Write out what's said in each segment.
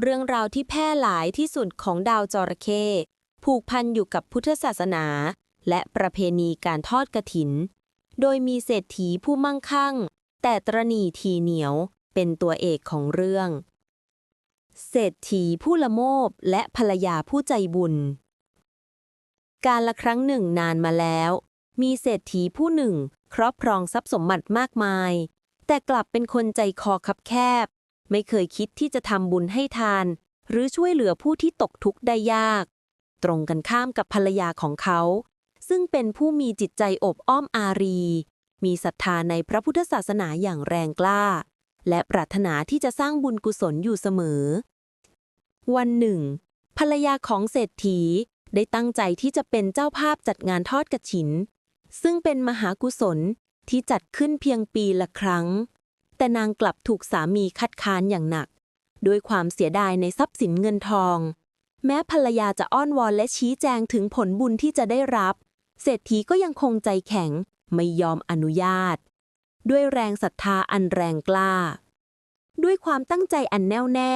เรื่องราวที่แพร่หลายที่สุดของดาวจระเข้ผูกพันอยู่กับพุทธศาสนา และประเพณีการทอดกระถิน โดยมีเศรษฐีผู้มั่งคั่ง แต่ตรณีทีเหนียวเป็นตัวเอกของเรื่อง เศรษฐีผู้ละโมบและภรรยาผู้ใจบุญ การละครั้งหนึ่งนานมาแล้ว มีเศรษฐีผู้หนึ่งครอบครองทรัพย์สมบัติมากมาย แต่กลับเป็นคนใจคอคับแคบ ไม่เคยคิดที่จะทำบุญให้ทาน หรือช่วยเหลือผู้ที่ตกทุกข์ได้ยาก ตรงกันข้ามกับภรรยาของเขา ซึ่งเป็นผู้มีจิตใจอบอ้อมอารี มีศรัทธาในพระพุทธศาสนาอย่างแรงกล้า และปรารถนาที่จะสร้างบุญกุศลอยู่เสมอ วันหนึ่ง ภรรยาของเศรษฐีได้ตั้งใจที่จะเป็นเจ้าภาพจัดงานทอดกระถิน ซึ่งเป็นมหากุศลที่จัดขึ้นเพียงปีละครั้ง แต่นางกลับถูกสามีคัดค้านอย่างหนัก ด้วยความเสียดายในทรัพย์สินเงินทอง แม้ภรรยาจะอ้อนวอนและชี้แจงถึงผลบุญที่จะได้รับ เศรษฐีก็ยังคงใจแข็งไม่ยอมอนุญาต ด้วยแรงศรัทธาอันแรงกล้า ด้วยความตั้งใจอันแน่วแน่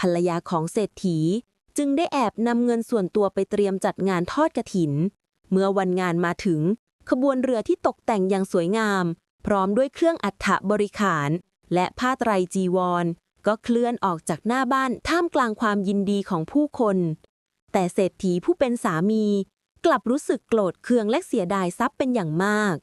ภรรยาของเศรษฐีจึงได้แอบนำเงินส่วนตัวไปเตรียมจัดงานทอดกระถิน เมื่อวันงานมาถึง ขบวนเรือที่ตกแต่งอย่างสวยงาม พร้อมด้วยเครื่องอัฐบริขาร และผ้าไตรจีวร ก็เคลื่อนออกจากหน้าบ้านท่ามกลางความยินดีของผู้คน แต่เศรษฐีผู้เป็นสามี กลับรู้สึกโกรธเคืองและเสียดายทรัพย์เป็นอย่างมาก